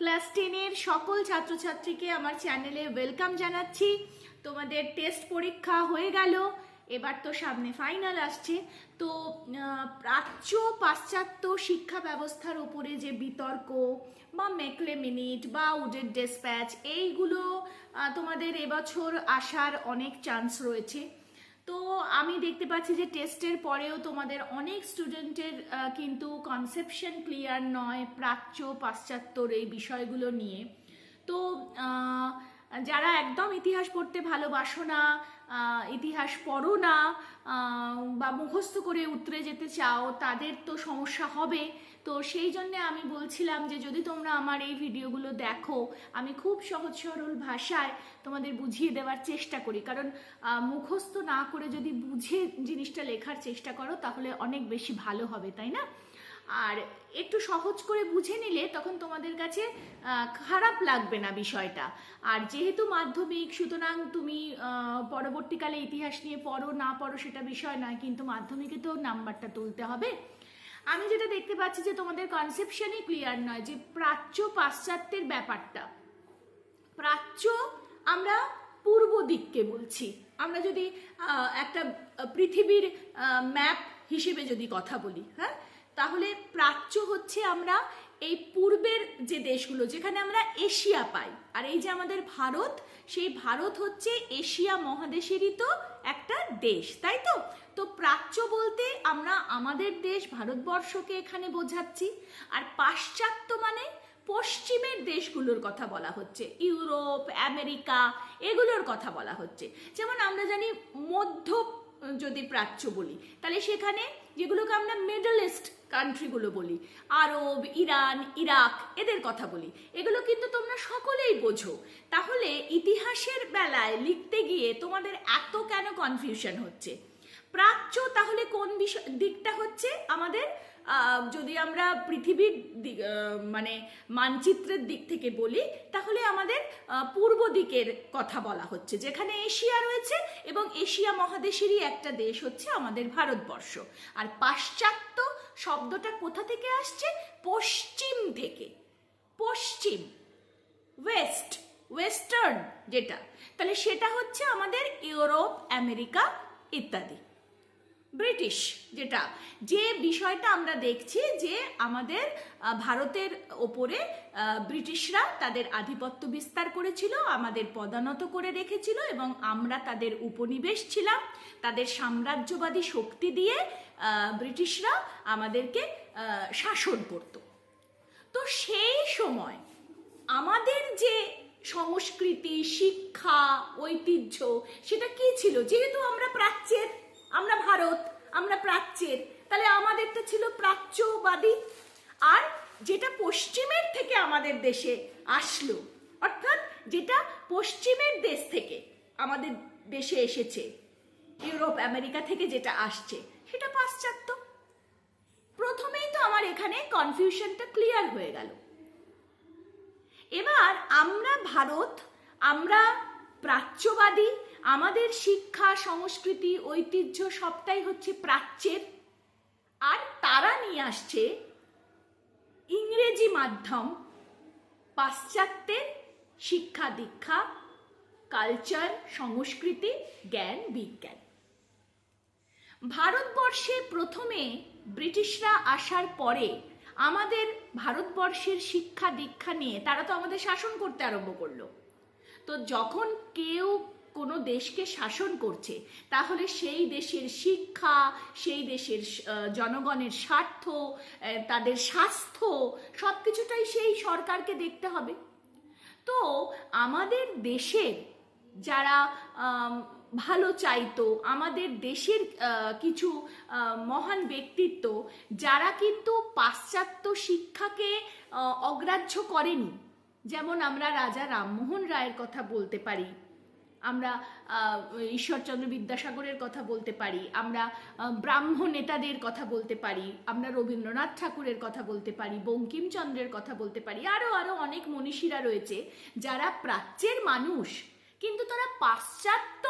Class টেনের সকল ছাত্রছাত্রীকে আমার চ্যানেলে ওয়েলকাম জানাচ্ছি। তোমাদের টেস্ট পরীক্ষা হয়ে গেল, এবার তো সামনে ফাইনাল আসছে। তো প্রাচ্য পাশ্চাত্য শিক্ষা ব্যবস্থার উপরে যে বিতর্ক বা মেকলে মিনিট বা উডের ডেসপ্যাচ, এইগুলো তোমাদের এবছর আসার অনেক চান্স রয়েছে। তো আমি দেখতে পাচ্ছি যে টেস্টের পরেও তোমাদের অনেক স্টুডেন্টের কিন্তু কনসেপশন ক্লিয়ার নয়, প্রাচ্য, পাশ্চাত্যর এই বিষয়গুলো নিয়ে। তো যারা একদম ইতিহাস পড়তে ভালোবাসো না ইতিহাস পড়ো না বা মুখস্থ করে উতরে যেতে চাও, তাদের তো সমস্যা হবে। তো সেই জন্য আমি বলছিলাম যে যদি তোমরা আমার এই ভিডিওগুলো দেখো, আমি খুব সহজ সরল ভাষায় তোমাদের বুঝিয়ে দেওয়ার চেষ্টা করি। কারণ মুখস্থ না করে যদি বুঝে জিনিসটা লেখার চেষ্টা করো, তাহলে অনেক বেশি ভালো হবে, তাই না? আর একটু সহজ করে বুঝে নিলে তখন তোমাদের কাছে খারাপ লাগবে না বিষয়টা। আর যেহেতু মাধ্যমিক, সুতরাং তুমি পরবর্তীকালে ইতিহাস নিয়ে পড়ো, না পড়ো সেটা বিষয় নয়, কিন্তু মাধ্যমিকে তো নাম্বারটা তুলতে হবে। আমি যেটা দেখতে পাচ্ছি যে তোমাদের কনসেপশনই ক্লিয়ার নয় যে প্রাচ্য পাশ্চাত্যের ব্যাপারটা। প্রাচ্য আমরা পূর্ব দিককে বলছি। আমরা যদি একটা পৃথিবীর ম্যাপ হিসেবে যদি কথা বলি হ্যাঁ? তাহলে প্রাচ্য হচ্ছে আমরা এই পূর্বের যে দেশগুলো, যেখানে আমরা এশিয়া পাই। আর এই যে আমাদের ভারত সেই ভারত হচ্ছে এশিয়া মহাদেশেরই তো একটা দেশ, তাই তো? তো প্রাচ্য বলতে আমরা আমাদের দেশ ভারতবর্ষকে এখানে বোঝাচ্ছি, আর পাশ্চাত্য মানে পশ্চিমের দেশগুলোর কথা বলা হচ্ছে, ইউরোপ, আমেরিকা, এগুলোর কথা বলা হচ্ছে। যেমন আমরা জানি মধ্য যদি প্রাচ্য বলি। তাহলে সেখানে যেগুলোকে আমরা মিডল ইস্ট কান্ট্রিগুলো বলি, আরব, ইরান, ইরাক, এদের কথা বলি। এগুলো কিন্তু তোমরা সকলেই বোঝো। তাহলে ইতিহাসের বেলায় লিখতে গিয়ে তোমাদের এত কেন কনফিউশন হচ্ছে? প্রাচ্য তাহলে কোন বিষয়, দিকটা হচ্ছে আমাদের যদি আমরা পৃথিবীর মানে মানচিত্রের দিক থেকে বলি, তাহলে আমাদের পূর্ব দিকের কথা বলা হচ্ছে, যেখানে এশিয়া রয়েছে এবং এশিয়া মহাদেশেরই একটা দেশ হচ্ছে আমাদের ভারতবর্ষ। আর পাশ্চাত্য শব্দটা কোথা থেকে আসছে? পশ্চিম থেকে। পশ্চিম, ওয়েস্ট, ওয়েস্টার্ন যেটা। তাহলে সেটা হচ্ছে আমাদের ইউরোপ, আমেরিকা ইত্যাদি। ব্রিটিশ যেটা। যে বিষয়টা আমরা দেখছি যে আমাদের ভারতের ওপরে ব্রিটিশরা তাদের আধিপত্য বিস্তার করেছিল, আমাদের পদানত করে রেখেছিল এবং আমরা তাদের উপনিবেশ ছিলাম। তাদের সাম্রাজ্যবাদী শক্তি দিয়ে ব্রিটিশরা আমাদেরকে শাসন করত। তো সেই সময় আমাদের যে সংস্কৃতি, শিক্ষা, ঐতিহ্য, সেটা কি ছিল? যেহেতু আমরা প্রাচ্যের আমরা ভারত, আমরা প্রাচ্যের, তাহলে আমাদেরটা ছিল প্রাচ্যবাদী। আর যেটা পশ্চিমের থেকে আমাদের দেশে আসলো, অর্থাৎ যেটা পশ্চিমের দেশ থেকে আমাদের দেশে এসেছে, ইউরোপ, আমেরিকা থেকে যেটা আসছে, সেটা পাশ্চাত্য। প্রথমেই তো আমার এখানে কনফিউশনটা ক্লিয়ার হয়ে গেল। এবার আমরা ভারত, আমরা প্রাচ্যবাদী আমাদের শিক্ষা, সংস্কৃতি, ঐতিহ্য সবটাই হচ্ছে প্রাচ্যের। আর তারা নিয়ে আসছে ইংরেজি মাধ্যম, পাশ্চাত্যের শিক্ষা দীক্ষা, কালচার, সংস্কৃতি, জ্ঞান, বিজ্ঞান। ভারতবর্ষে প্রথমে ব্রিটিশরা আসার পরে আমাদের ভারতবর্ষের শিক্ষা দীক্ষা নিয়ে তারা তো আমাদের শাসন করতে আরম্ভ করল। তো যখন কেউ কোনো দেশকে শাসন করছে, তাহলে সেই দেশের শিক্ষা, সেই দেশের জনগণের স্বার্থ তাদের স্বাস্থ্য সব কিছুটাই সেই সরকারকে দেখতে হবে। তো আমাদের দেশের যারা ভালো চাইতো, আমাদের দেশের কিছু মহান ব্যক্তিত্ব, যারা কিন্তু পাশ্চাত্য শিক্ষাকে অগ্রাহ্য করেনি। যেমন আমরা রাজা রামমোহন রায়ের কথা বলতে পারি। আমরা ঈশ্বরচন্দ্র বিদ্যাসাগরের কথা বলতে পারি, আমরা ব্রাহ্ম নেতাদের কথা বলতে পারি, আমরা রবীন্দ্রনাথ ঠাকুরের কথা বলতে পারি, বঙ্কিমচন্দ্রের কথা বলতে পারি আরও আরও অনেক মনীষীরা রয়েছে যারা প্রাচ্যের মানুষ, কিন্তু তারা পাশ্চাত্য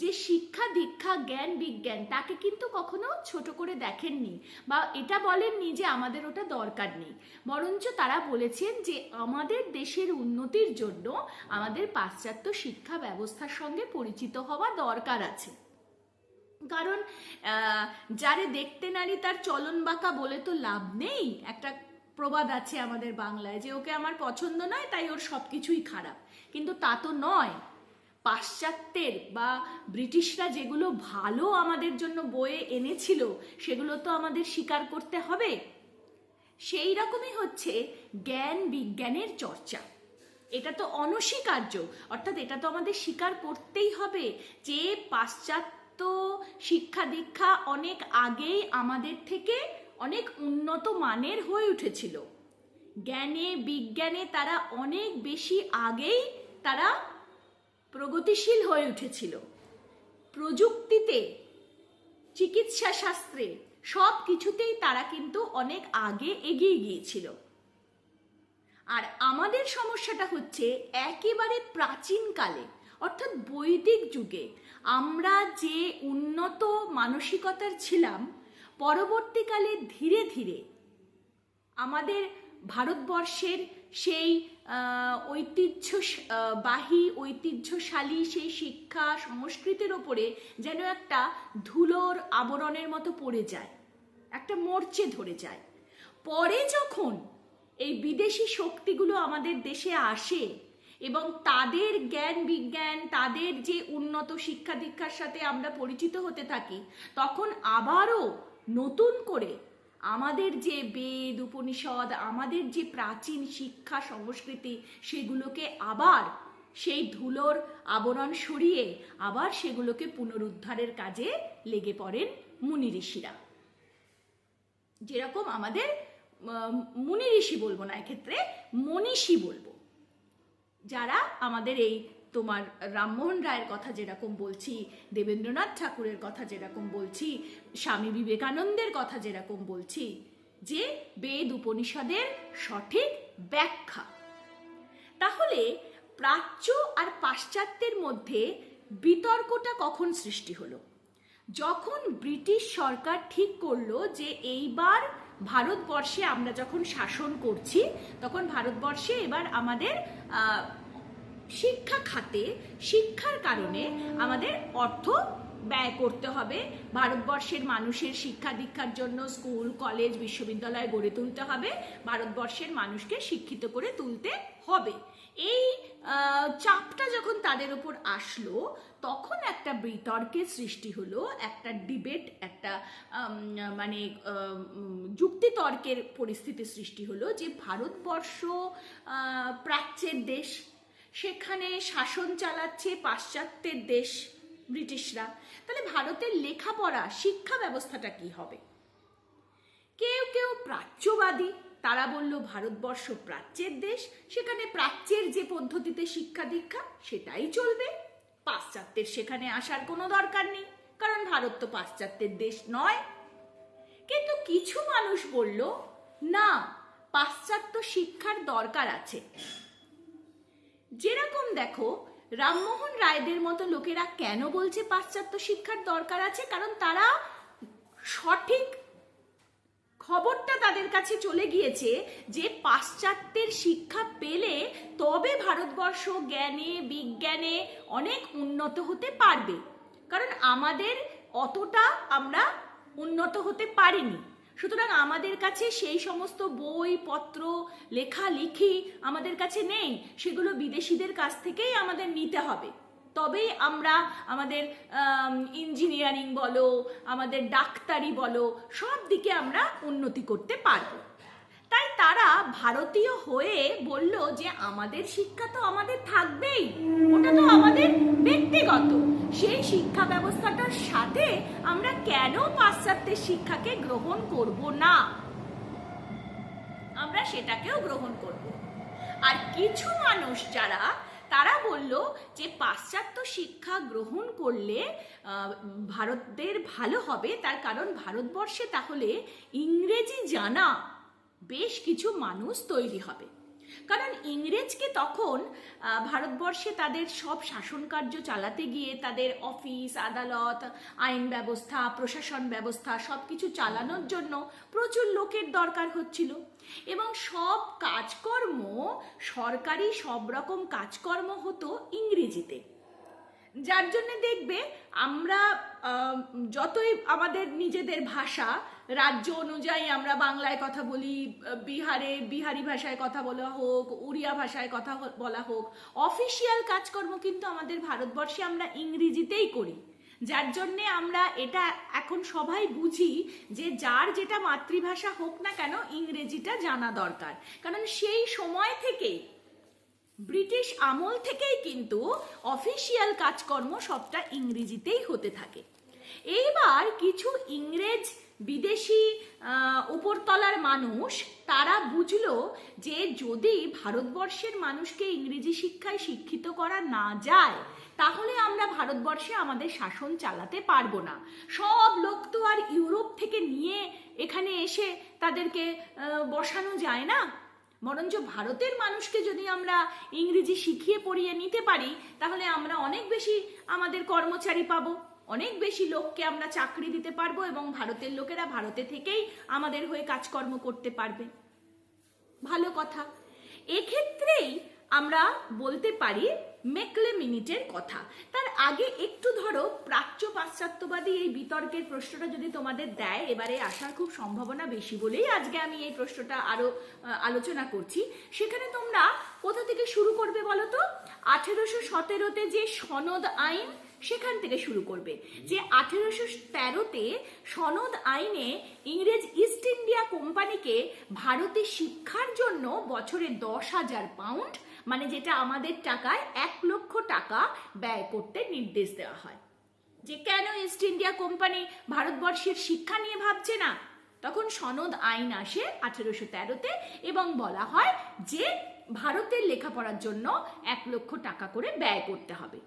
যে শিক্ষা, দীক্ষা, জ্ঞান, বিজ্ঞান, তাকে কিন্তু কখনো ছোট করে দেখেননি বা এটা বলেননি যে আমাদের ওটা দরকার নেই। বরঞ্চ তারা বলেছেন যে আমাদের দেশের উন্নতির জন্য আমাদের পাশ্চাত্য শিক্ষা ব্যবস্থার সঙ্গে পরিচিত হওয়া দরকার আছে। কারণ যারে দেখতে নারী তার চলন বাঁকা বলে তো লাভ নেই। একটা প্রবাদ আছে আমাদের বাংলায় যে ওকে আমার পছন্দ নয়, তাই ওর সব কিছুই খারাপ। কিন্তু তা তো নয়। পাশ্চাত্যের বা ব্রিটিশরা যেগুলো ভালো আমাদের জন্য বয়ে এনেছিল, সেগুলো তো আমাদের স্বীকার করতে হবে। সেই রকমই হচ্ছে জ্ঞান বিজ্ঞানের চর্চা। এটা তো অনস্বীকার্য, অর্থাৎ এটা তো আমাদের স্বীকার করতেই হবে যে পাশ্চাত্য শিক্ষা দীক্ষা অনেক আগেই আমাদের থেকে অনেক উন্নত মানের হয়ে উঠেছিল। জ্ঞানে বিজ্ঞানে তারা অনেক বেশি আগেই তারা প্রগতিশীল হয়ে উঠেছিল। প্রযুক্তিতে চিকিৎসা শাস্ত্রে সব কিছুতেই তারা কিন্তু অনেক আগে এগিয়ে গিয়েছিল। আর আমাদের সমস্যাটা হচ্ছে একেবারে প্রাচীনকালে, অর্থাৎ বৈদিক যুগে, আমরা যে উন্নত মানসিকতার ছিলাম, পরবর্তীকালে ধীরে ধীরে আমাদের ভারতবর্ষের সেই ঐতিহ্য বাহী, ঐতিহ্যশালী সেই শিক্ষা সংস্কৃতির ওপরে যেন একটা ধুলোর আবরণের মতো পড়ে যায়, একটা মরচে ধরে যায়। পরে যখন এই বিদেশি শক্তিগুলো আমাদের দেশে আসে এবং তাদের জ্ঞান বিজ্ঞান, তাদের যে উন্নত শিক্ষা দীক্ষার সাথে আমরা পরিচিত হতে থাকি, তখন আবারও নতুন করে আমাদের যে বেদ, উপনিষদ, আমাদের যে প্রাচীন শিক্ষা, সংস্কৃতি, সেগুলোকে আবার সেই ধুলোর আবরণ সরিয়ে আবার সেগুলোকে পুনরুদ্ধারের কাজে লেগে পড়েন মুনি ঋষিরা। যেরকম আমাদের মুনি ঋষি বলব না, এক্ষেত্রে মনীষী বলব। যারা আমাদের এই তোমার রামমোহন রায়ের কথা যেরকম বলছি, দেবেন্দ্রনাথ ঠাকুরের কথা যেরকম বলছি, স্বামী বিবেকানন্দের কথা যেরকম বলছি, যে বেদ উপনিষদের সঠিক ব্যাখ্যা। তাহলে প্রাচ্য আর পাশ্চাত্যের মধ্যে বিতর্কটা কখন সৃষ্টি হলো? যখন ব্রিটিশ সরকার ঠিক করল যে এইবার ভারতবর্ষে আমরা যখন শাসন করছি, তখন ভারতবর্ষে এবার আমাদের শিক্ষা খাতে, শিক্ষার কারণে আমাদের অর্থ ব্যয় করতে হবে। ভারতবর্ষের মানুষের শিক্ষা দীক্ষার জন্য স্কুল, কলেজ, বিশ্ববিদ্যালয় গড়ে তুলতে হবে। ভারতবর্ষের মানুষকে শিক্ষিত করে তুলতে হবে। এই চাপটা যখন তাদের উপর আসলো, তখন একটা বিতর্কের সৃষ্টি হলো, একটা ডিবেট, একটা মানে যুক্তিতর্কের পরিস্থিতি সৃষ্টি হলো যে ভারতবর্ষ প্রাচ্যের দেশ সেখানে শাসন চালাচ্ছে পাশ্চাত্যের দেশ ব্রিটিশরা। তাহলে ভারতের লেখাপড়া, শিক্ষা ব্যবস্থাটা কি হবে? কেউ কেউ প্রাচ্যবাদী, তারা বলল ভারতবর্ষ প্রাচ্যের দেশ, সেখানে প্রাচ্যের যে পদ্ধতিতে শিক্ষা দীক্ষা, সেটাই চলবে। পাশ্চাত্যের সেখানে আসার কোনো দরকার নেই, কারণ ভারত তো পাশ্চাত্যের দেশ নয়। কিন্তু কিছু মানুষ বলল, না, পাশ্চাত্য শিক্ষার দরকার আছে। যেরকম দেখো, রামমোহন রায়দের মতো লোকেরা কেন বলছে পাশ্চাত্য শিক্ষার দরকার আছে? কারণ তারা সঠিক খবরটা তাদের কাছে চলে গিয়েছে যে পাশ্চাত্যের শিক্ষা পেলে তবে ভারতবর্ষ জ্ঞানে, বিজ্ঞানে অনেক উন্নত হতে পারবে। কারণ আমাদের অতটা আমরা উন্নত হতে পারিনি। সুতরাং আমাদের কাছে সেই সমস্ত বই, পত্র, লেখালেখি আমাদের কাছে নেই। সেগুলো বিদেশিদের কাছ থেকেই আমাদের নিতে হবে। তবেই আমরা আমাদের ইঞ্জিনিয়ারিং বলো, আমাদের ডাক্তারি বলো, সব দিকে আমরা উন্নতি করতে পারব। তাই তারা ভারতীয় হয়ে বলল যে আমাদের শিক্ষা তো আমাদের থাকবেই। ওটা তো আমাদের ব্যক্তিগত। সেই শিক্ষা ব্যবস্থাটার সাথে আমরা কেন পাশ্চাত্যের শিক্ষাকে গ্রহণ করব না? আমরা সেটাকেও গ্রহণ করব। আর কিছু মানুষ যারা, তারা বলল যে পাশ্চাত্য শিক্ষা গ্রহণ করলে ভারতের ভালো হবে। তার কারণ ভারতবর্ষে তাহলে ইংরেজি জানা বেশ কিছু মানুষ তৈরি হবে। কারণ ইংরেজকে তখন ভারতবর্ষে তাদের সব শাসন কার্য চালাতে গিয়ে তাদের অফিস, আদালত, আইন ব্যবস্থা, প্রশাসন ব্যবস্থা সব কিছু চালানোর জন্য প্রচুর লোকের দরকার হচ্ছিল। এবং সব কাজকর্ম, সরকারি সব রকম কাজকর্ম হতো ইংরেজিতে। যার জন্য দেখবে আমরা যতই আমাদের নিজেদের ভাষা, রাজ্য অনুযায়ী আমরা বাংলায় কথা বলি, বিহারে, বিহারি ভাষায় কথা বলা হোক, উড়িয়া ভাষায় কথা বলা হোক, অফিসিয়াল কাজকর্ম কিন্তু আমাদের ভারতবর্ষে আমরা ইংরেজিতেই করি। যার জন্যে আমরা এটা এখন সবাই বুঝি যে যার যেটা মাতৃভাষা হোক না কেন ইংরেজিটা জানা দরকার। কারণ সেই সময় থেকেই ব্রিটিশ আমল থেকেই কিন্তু অফিসিয়াল কাজকর্ম সবটা ইংরেজিতেই হতে থাকে। এইবার কিছু ইংরেজ বিদেশি উপরতলার মানুষ তারা বুঝলো যে যদি ভারতবর্ষের মানুষকে ইংরেজি শিক্ষায় শিক্ষিত করা না যায়, তাহলে আমরা ভারতবর্ষে আমাদের শাসন চালাতে পারব না। সব লোক তো আর ইউরোপ থেকে নিয়ে এখানে এসে তাদেরকে বসানো যায় না। বরঞ্চ ভারতের মানুষকে যদি আমরা ইংরেজি শিখিয়ে পড়িয়ে নিতে পারি, তাহলে আমরা অনেক বেশি আমাদের কর্মচারী পাবো, অনেক বেশি লোককে আমরা চাকরি দিতে পারব এবং ভারতের লোকেরা ভারতে থেকেই আমাদের হয়ে কাজকর্ম করতে পারবে। ভালো কথা। এক্ষেত্রেই আমরা বলতে পারি মেকলে মিনিটের কথা। তার আগে একটু ধরো, প্রাচ্য পাশ্চাত্যবাদী এই বিতর্কের প্রশ্নটা যদি তোমাদের দেয়, এবারে আসার খুব সম্ভাবনা বেশি বলেই আজকে আমি এই প্রশ্নটা আরও আলোচনা করছি। সেখানে তোমরা কোথা থেকে শুরু করবে বলো তো? আঠেরোশো সতেরোতে যে সনদ আইন, সেখান থেকে শুরু করবে। যে আঠেরোশো তেরোতে সনদ আইনে ইংরেজ ইস্ট ইন্ডিয়া কোম্পানিকে ভারতে শিক্ষার জন্য বছরে দশ হাজার পাউন্ড মানে যেটা আমাদের টাকায় এক লক্ষ টাকা ব্যয় করতে নির্দেশ দেওয়া হয়। যে কেন ইস্ট ইন্ডিয়া কোম্পানি ভারতবর্ষের শিক্ষা নিয়ে ভাবছে না? তখন সনদ আইন আসে আঠেরোশো তেরোতে এবং বলা হয় যে ভারতের লেখাপড়ার জন্য এক লক্ষ টাকা করে ব্যয় করতে হবে।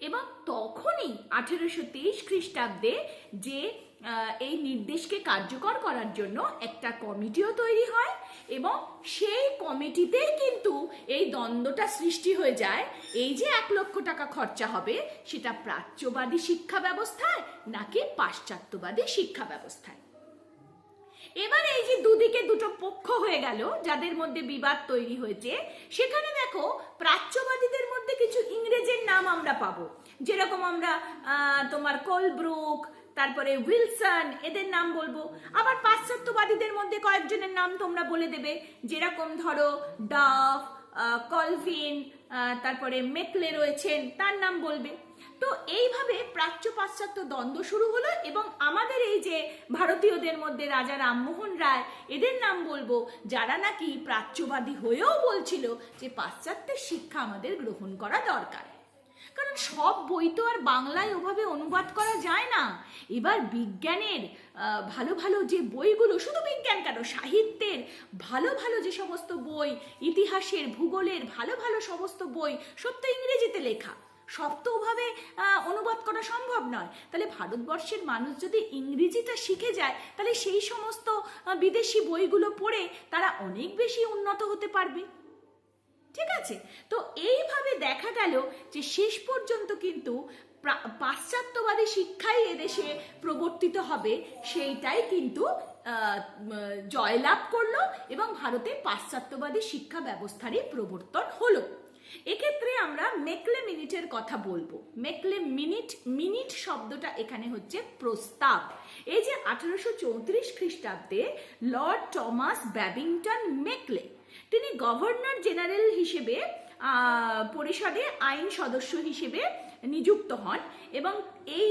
এবং তখনই আঠেরোশো তেইশ খ্রিস্টাব্দে যে এই নির্দেশকে কার্যকর করার জন্য একটা কমিটিও তৈরি হয় এবং সেই কমিটিতেই কিন্তু এই দ্বন্দ্বটা সৃষ্টি হয়ে যায়। এই যে এক লক্ষ টাকা খরচা হবে, সেটা প্রাচ্যবাদী শিক্ষা ব্যবস্থায় নাকি পাশ্চাত্যবাদী শিক্ষা ব্যবস্থায়? এবার এই যে দুদিকে দুটো পক্ষ হয়ে গেল, যাদের মধ্যে বিবাদ তৈরি হয়েছে, সেখানে দেখো প্রাচ্যবাদীদের মধ্যে কিছু ইংরেজের নাম আমরা পাবো। যেরকম আমরা তোমার কোলব্রুক তারপরে উইলসন, এদের নাম বলব। আবার পাশ্চাত্যবাদীদের মধ্যে কয়েকজনের নাম তোমরা বলে দেবে। যেরকম ধরো, ডাফ কলভিন তারপরে মেকলে রয়েছেন, তার নাম বলবে। তো এইভাবে প্রাচ্য পাশ্চাত্য দ্বন্দ্ব শুরু হলো এবং আমাদের এই যে ভারতীয়দের মধ্যে রাজা রামমোহন রায়, এদের নাম বলব। যারা নাকি প্রাচ্যবাদী হয়েও বলছিল যে পাশ্চাত্যের শিক্ষা আমাদের গ্রহণ করা দরকার। কারণ সব বই তো আর বাংলায় ওভাবে অনুবাদ করা যায় না। এবার বিজ্ঞানের ভালো ভালো যে বইগুলো, শুধু বিজ্ঞান কেন, সাহিত্যের ভালো ভালো যে সমস্ত বই, ইতিহাসের, ভূগোলের ভালো ভালো সমস্ত বই, সব তো ইংরেজিতে লেখা। সব তো ওভাবে অনুবাদ করা সম্ভব নয়। তাহলে ভারতবর্ষের মানুষ যদি ইংরেজিটা শিখে যায়, তাহলে সেই সমস্ত বিদেশি বইগুলো পড়ে তারা অনেক বেশি উন্নত হতে পারবে। ঠিক আছে? তো এইভাবে দেখা গেল যে শেষ পর্যন্ত কিন্তু পাশ্চাত্যবাদী শিক্ষাই এদেশে প্রবর্তিত হবে, সেইটাই কিন্তু জয়লাভ করল এবং ভারতে পাশ্চাত্যবাদী শিক্ষা ব্যবস্থারই প্রবর্তন হলো। এক্ষেত্রে আমরা মেকলে মিনিটের কথা বলব। মেকলে মিনিট মিনিট শব্দটা এখানে হচ্ছে প্রস্তাব। এই যে আঠারোশো চৌত্রিশ খ্রিস্টাব্দে লর্ড টমাস ব্যাবিংটন মেকলে তিনি গভর্নর জেনারেল হিসেবে পরিষদে আইন সদস্য হিসেবে নিযুক্ত হন এবং এই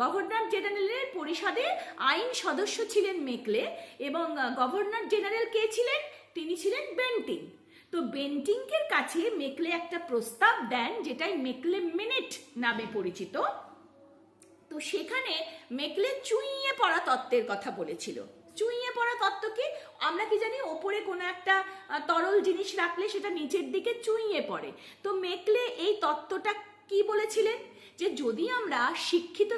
গভর্নর জেনারেলের পরিষদে আইন সদস্য ছিলেন মেকলে এবং গভর্নর জেনারেল কে ছিলেন? তিনি ছিলেন বেন্টিং। তো বেন্টিংকের কাছে মেকলে একটা প্রস্তাব দেন যেটাই মেকলে মিনিট নামে পরিচিত। তো সেখানে মেকলে চুইয়ে পড়া তত্ত্বের কথা বলেছিল। চুইয়ে পড়া তত্ত্ব কি আমরা কি জানি ওপরে কোনো একটা তরল জিনিস রাখলে সেটা নিচের দিকে চুইয়ে পড়ে। তো মেকলে এই তত্ত্বটা কি বলেছিলেন? যে যদি আমরা শিক্ষিত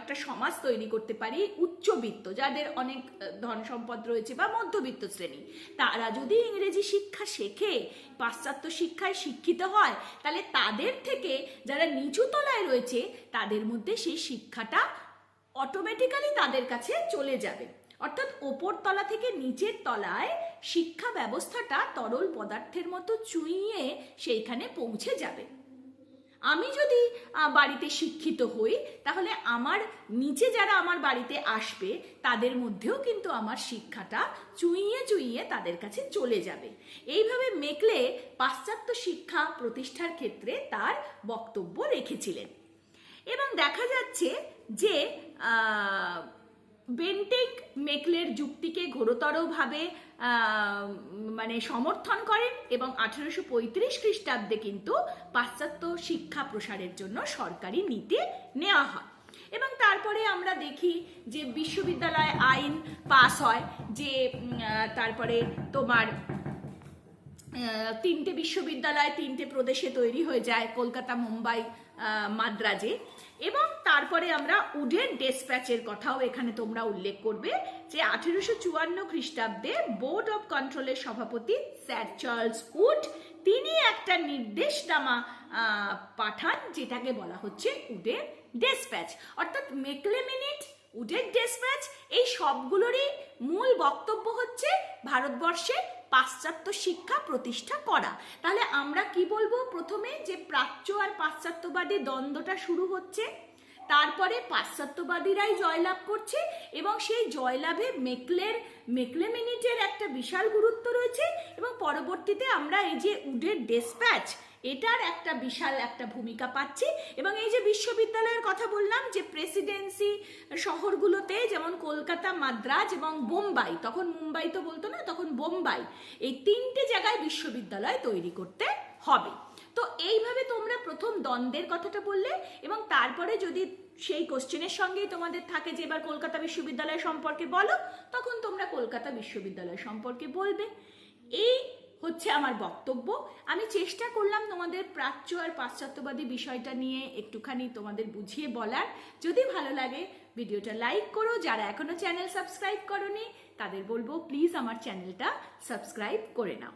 একটা সমাজ তৈরি করতে পারি, উচ্চবিত্ত, যাদের অনেক ধন সম্পদ রয়েছে বা মধ্যবিত্ত শ্রেণি, তারা যদি ইংরেজি শিক্ষা শেখে, পাশ্চাত্য শিক্ষায় শিক্ষিত হয়, তাহলে তাদের থেকে যারা নিচু তলায় রয়েছে, তাদের মধ্যে সেই শিক্ষাটা অটোমেটিক্যালি তাদের কাছে চলে যাবে। অর্থাৎ ওপর তলা থেকে নিচের তলায় শিক্ষা ব্যবস্থাটা তরল পদার্থের মতো চুইয়ে সেইখানে পৌঁছে যাবে। আমি যদি বাড়িতে শিক্ষিত হই, তাহলে আমার নিচে যারা আমার বাড়িতে আসবে, তাদের মধ্যেও কিন্তু আমার শিক্ষাটা চুইয়ে চুইয়ে তাদের কাছে চলে যাবে। এইভাবে মেকলে পাশ্চাত্য শিক্ষা প্রতিষ্ঠার ক্ষেত্রে তার বক্তব্য রেখেছিলেন। এবং দেখা যাচ্ছে যে আহ, বেন্টিং মেকলের যুক্তিকে ঘোরতরভাবে মানে সমর্থন করেন এবং আঠারোশো পঁয়ত্রিশ খ্রিস্টাব্দে কিন্তু পাশ্চাত্য শিক্ষা প্রসারের জন্য সরকারি নীতি নেওয়া হয়। এবং তারপরে আমরা দেখি যে বিশ্ববিদ্যালয় আইন পাস হয় যে তারপরে তোমার তিনটে বিশ্ববিদ্যালয় তিনটে প্রদেশে তৈরি হয়ে যায় কলকাতা মুম্বাই মাদ্রাজে। এবং তারপরে আমরা উডের ডেসপ্যাচের কথাও এখানে তোমরা উল্লেখ করবে যে আঠেরোশো চুয়ান্ন খ্রিস্টাব্দে বোর্ড অফ কন্ট্রোলের সভাপতি স্যার চার্লস উড তিনি একটা নির্দেশনামা পাঠান যেটাকে বলা হচ্ছে উডের ডেসপ্যাচ। অর্থাৎ মেকলে মিনিট উডের ডেসপ্যাচ, এই সবগুলোরই মূল বক্তব্য ভারতবর্ষে পাশ্চাত্য শিক্ষা প্রতিষ্ঠা করা। তাহলে আমরা কি বলব? প্রথমে যে প্রাচ্য আর পাশ্চাত্যবাদী দ্বন্দ্বটা শুরু হচ্ছে, তারপরে পাশ্চাত্যবাদীরাই জয়লাভ করছে এবং সেই জয়লাভে মেকলের মেকলে মিনিটের একটা বিশাল গুরুত্ব রয়েছে এবং পরবর্তীতে আমরা এই যে উডের ডেসপ্যাচ এটার একটা বিশাল একটা ভূমিকা পাচ্ছি। এবং এই যে বিশ্ববিদ্যালয়ের কথা বললাম যে প্রেসিডেন্সি শহরগুলোতে যেমন কলকাতা, মাদ্রাজ এবং বোম্বাই, তখন মুম্বাই তো বলতো না, তখন বোম্বাই, এই তিনটে জায়গায় বিশ্ববিদ্যালয় তৈরি করতে হবে। তো এইভাবে তোমরা প্রথম দ্বন্দ্বের কথাটা বললে এবং তারপরে যদি সেই কোশ্চেনের সঙ্গেই তোমাদের থাকে যে এবার কলকাতা বিশ্ববিদ্যালয় সম্পর্কে বলো, তখন তোমরা কলকাতা বিশ্ববিদ্যালয় সম্পর্কে বলবে। এই হচ্ছে আমার বক্তব্য। আমি চেষ্টা করলাম তোমাদের প্রাচ্য আর পাশ্চাত্যবাদী বিষয়টা নিয়ে একটুখানি তোমাদের বুঝিয়ে বলার। যদি ভালো লাগে, ভিডিওটা লাইক করো। যারা এখনও চ্যানেল সাবস্ক্রাইব করনি, তাদের বলব, প্লিজ আমার চ্যানেলটা সাবস্ক্রাইব করে নাও।